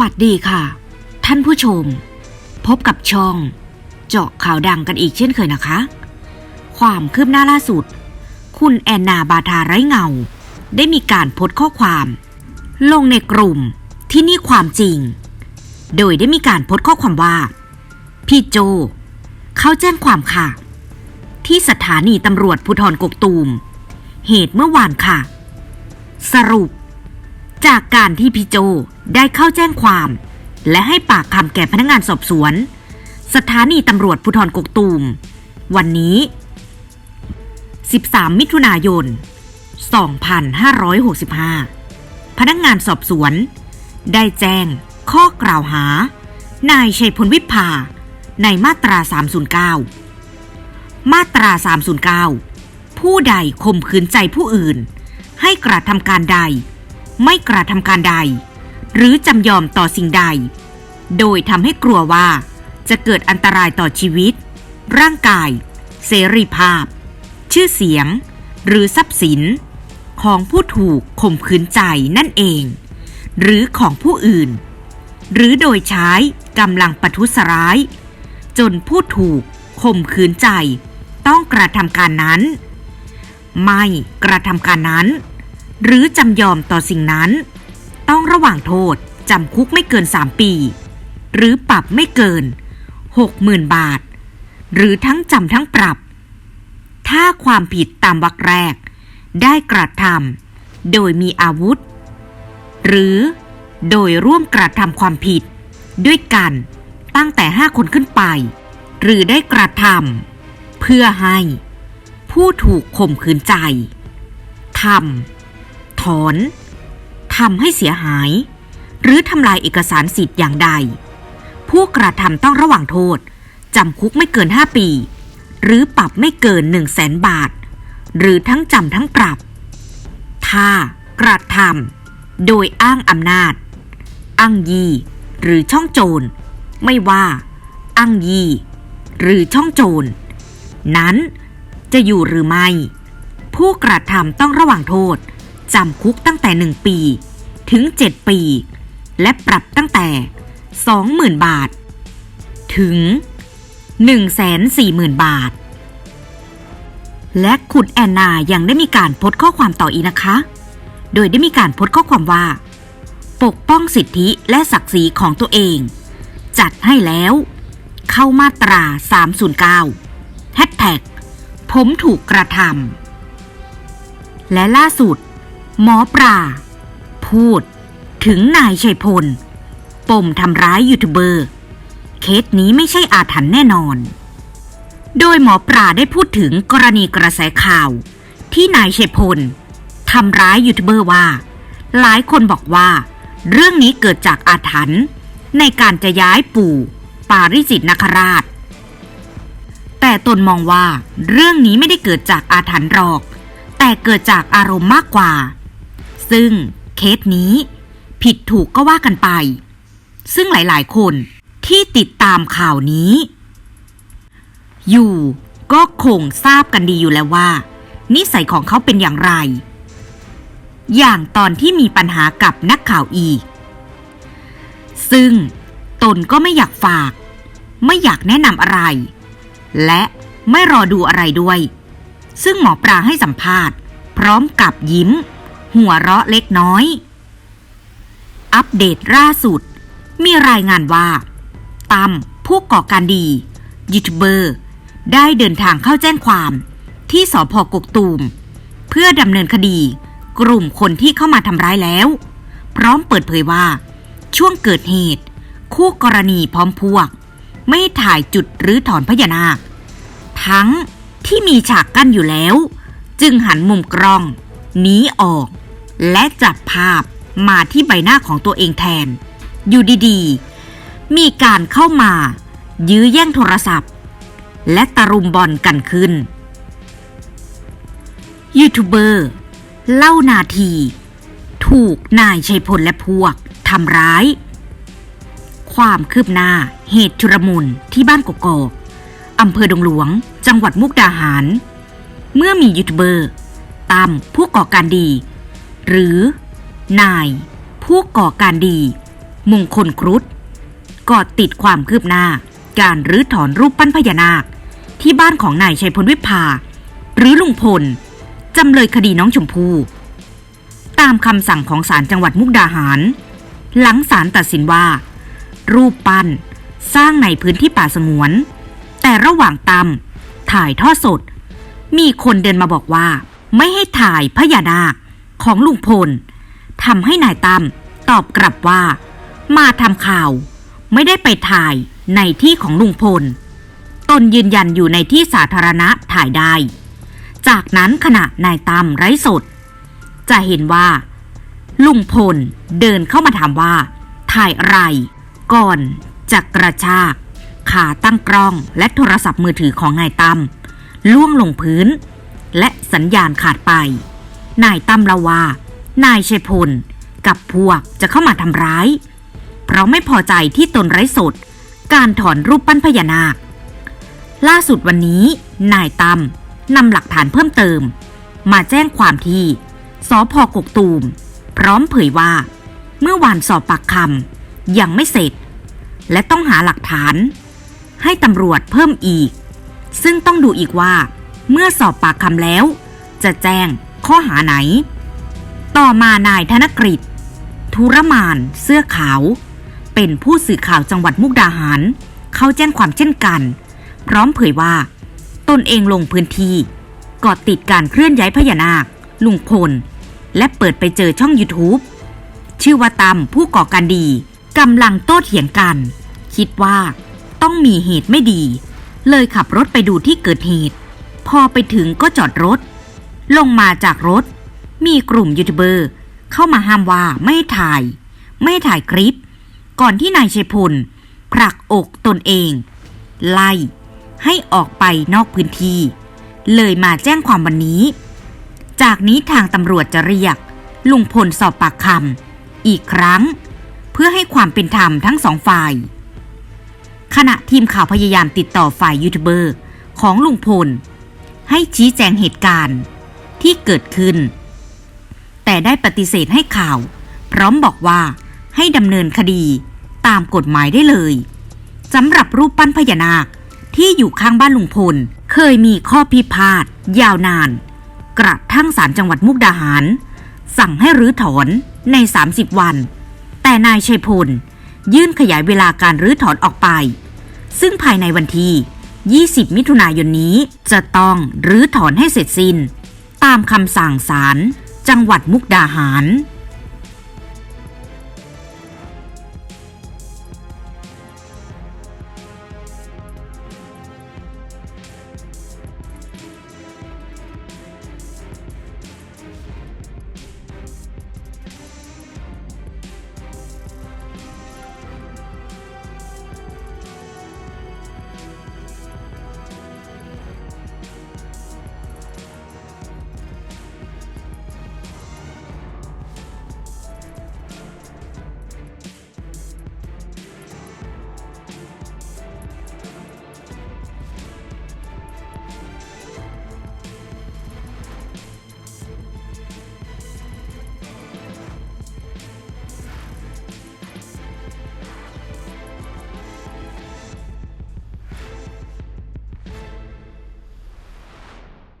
สวัสดีค่ะ ท่านผู้ชม พบกับช่อง เจาะข่าวดังกันอีกเช่นเคยนะคะ ความคืบหน้าล่าสุด คุณแอนนาบาทาไร้เงา ได้มีการโพสต์ข้อความ ลงในกลุ่มที่นี่ความจริง โดยได้มีการโพสต์ข้อความว่า พี่โจ เขาแจ้งความค่ะ ที่สถานีตำรวจภูธรกกตูม เหตุเมื่อวานค่ะ สรุป จากการที่พี่โจได้เข้าแจ้งความ และให้ปากคำแก่พนักงานสอบสวน สถานีตำรวจภูธรกกตูม วันนี้ 13 มิถุนายน 2565 พนักงานสอบสวน ได้แจ้งข้อกล่าวหา นายชัยพลวิภา ในมาตรา 309 มาตรา 309 ผู้ใดข่มขืนใจผู้อื่น ให้กระทำการใด ไม่กระทำการใด หรือจำยอมต่อสิ่งใด โดยทำให้กลัวว่า จะเกิดอันตรายต่อชีวิต ร่างกาย เสรีภาพ ชื่อเสียง หรือทรัพย์สิน ของผู้ถูกข่มขืนใจนั่นเอง หรือของผู้อื่น หรือโดยใช้กำลังประทุษร้าย จนผู้ถูกข่มขืนใจ ต้องกระทำการนั้น ไม่กระทำการนั้น หรือจำยอมต่อสิ่งนั้น ต้องระหว่างโทษจำคุกไม่เกิน 3 ปี หรือปรับไม่เกิน 60,000 บาท หรือทั้งจำทั้งปรับ ถ้าความผิดตามวรรคแรก ได้กระทำโดยมีอาวุธ หรือโดยร่วมกระทำความผิด ด้วยกันตั้งแต่ 5 คนขึ้นไป หรือได้กระทำเพื่อให้ ผู้ถูกข่มขืนใจทำ อนทำให้เสียหาย หรือทำลายเอกสารสิทธิ์อย่างใด ผู้กระทำต้องระหว่างโทษจำคุกไม่เกิน 5 ปี หรือปรับไม่เกิน 1 0 0 0 0แสนบาท หรือทั้งจำทั้งปรับ ถ้ากระทำโดยอ้างอำนาจ อ้างยี หรือช่องโจร ไม่ว่า อ้างยี หรือช่องโจร นั้นจะอยู่หรือไม่ ผู้กระทำต้องระหว่างโทษ จำคุกตั้งแต่ 1 ปี ถึง 7 ปี และปรับตั้งแต่ 20,000 บาท ถึง 140,000 บาท และคุณแอนนายังได้มีการโพสข้อความต่ออีกนะคะ โดยได้มีการโพสข้อความว่า ปกป้องสิทธิและศักดิ์ศรีของตัวเอง จัดให้แล้ว เข้ามาตรา 309แฮชแท็กผมถูกกระทำและล่าสุด หมอปลาพูดถึงนายชัยพล ปมทำร้ายยูทูบเบอร์ เคสนี้ไม่ใช่อาถรรพ์แน่นอน โดยหมอปลาได้พูดถึงกรณีกระแสข่าว ที่นายชัยพลทำร้ายยูทูบเบอร์ว่า หลายคนบอกว่า เรื่องนี้เกิดจากอาถรรพ์ในการจะย้ายปู่ ปาริจิตนคราช แต่ตนมองว่าเรื่องนี้ไม่ได้เกิดจากอาถรรพ์หรอก แต่เกิดจากอารมณ์มากกว่า ซึ่งเคสนี้ผิดถูกก็ว่ากันไป ซึ่งหลายๆ คนที่ติดตามข่าวนี้ อยู่ก็คงทราบกันดีอยู่แล้วว่า นิสัยของเขาเป็นอย่างไร อย่างตอนที่มีปัญหากับนักข่าวอีก ซึ่งตนก็ไม่อยากฝาก ไม่อยากแนะนำอะไร และไม่รอดูอะไรด้วย ซึ่งหมอปลาให้สัมภาษณ์ พร้อมกับยิ้ม หัวเราะเล็กน้อย อัปเดตล่าสุด มีรายงานว่าตั้มผู้ก่อการดี ยูทูบเบอร์ ได้เดินทางเข้าแจ้งความที่สพกกตูม เพื่อดำเนินคดี กลุ่มคนที่เข้ามาทำร้ายแล้ว พร้อมเปิดเผยว่า ช่วงเกิดเหตุ คู่กรณีพร้อมพวก ไม่ถ่ายจุดหรือถอนพญานาค ทั้งที่มีฉากกั้นอยู่แล้ว จึงหันมุมกล้องหนีออก และจับภาพมาที่ใบหน้าของตัวเองแทน อยู่ดีๆ มีการเข้ามา ยื้อแย่งโทรศัพท์ และตะรุมบอลกันขึ้น ยูทูบเบอร์เล่านาที ถูกนายชัยพลและพวกทำร้าย ความคืบหน้าเหตุชุรมุนที่บ้านกกอกอำเภอดงหลวง จังหวัดมุกดาหาร เมื่อมียูทูบเบอร์ตามผู้ก่อการดี หรือ นาย ผู้ก่อการดี มงคลครุฑกอดติดความคืบหน้า การรื้อถอนรูปปั้นพญานาค ที่บ้านของนายชัยพลวิภา หรือลุงพล จำเลยคดีน้องชมพู่ตามคำสั่งของศาลจังหวัดมุกดาหาร หลังศาลตัดสินว่า รูปปั้นสร้างในพื้นที่ป่าสงวน แต่ระหว่างตำถ่ายทอดสด มีคนเดินมาบอกว่า ไม่ให้ถ่ายพญานาค ของลุงพลทำให้นายตั้มตอบกลับว่า มาทำข่าว ไม่ได้ไปถ่ายในที่ของลุงพล ตนยืนยันอยู่ในที่สาธารณะถ่ายได้ จากนั้นขณะนายตั้มไร้สด จะเห็นว่า ลุงพลเดินเข้ามาถามว่า ถ่ายอะไร ก่อนจะกระชากขาตั้งกล้องและโทรศัพท์มือถือของนายตั้มล่วงลงพื้น และสัญญาณขาดไป นายตั้มละวานายชัยพล กับพวกจะเข้ามาทำร้าย เพราะไม่พอใจที่ตนไร้สด การถอนรูปปั้นพญานาค ล่าสุดวันนี้ นายตั้มนำหลักฐานเพิ่มเติม มาแจ้งความที่สพกกตูม พร้อมเผยว่า เมื่อวานสอบปากคำยังไม่เสร็จ และต้องหาหลักฐาน ให้ตำรวจเพิ่มอีก ซึ่งต้องดูอีกว่า เมื่อสอบปากคำแล้ว จะแจ้ง ข้อหาไหน ต่อมานายธนกฤษธุรมาน เสื้อขาว เป็นผู้สื่อข่าวจังหวัดมุกดาหาร เข้าแจ้งความเช่นกัน พร้อมเผยว่า ตนเองลงพื้นที่กอดติดการเคลื่อนย้ายพญานาค ลุงพล และเปิดไปเจอช่อง YouTube ชื่อว่าตำผู้ก่อการดีกำลังโต้เถียงกัน คิดว่าต้องมีเหตุไม่ดี เลยขับรถไปดูที่เกิดเหตุ พอไปถึงก็จอดรถ ลงมาจากรถ มีกลุ่มยูทูบเบอร์ เข้ามาห้ามว่าไม่ถ่าย ไม่ถ่ายคลิป ก่อนที่นายชัยพลผลักอกตนเอง ไล่ ให้ออกไปนอกพื้นที่ เลยมาแจ้งความวันนี้ จากนี้ทางตำรวจจะเรียก ลุงพลสอบปากคำอีกครั้ง เพื่อให้ความเป็นธรรมทั้งสองฝ่าย ขณะทีมข่าวพยายามติดต่อฝ่ายยูทูบเบอร์ของลุงพลให้ชี้แจงเหตุการณ์ ที่เกิดขึ้น แต่ได้ปฏิเสธให้ข่าว พร้อมบอกว่าให้ดำเนินคดีตามกฎหมายได้เลยสำหรับรูปปั้นพญานาคที่อยู่ข้างบ้านลุงพล เคยมีข้อพิพาทยาวนาน กระทั่งศาลจังหวัดมุกดาหาร สั่งให้รื้อถอนใน 30 วัน แต่นายชัยพล ยื่นขยายเวลาการรื้อถอนออกไป ซึ่งภายในวันที่ 20 มิถุนายนนี้จะต้องรื้อถอนให้เสร็จสิ้น ตามคำสั่งศาลจังหวัดมุกดาหาร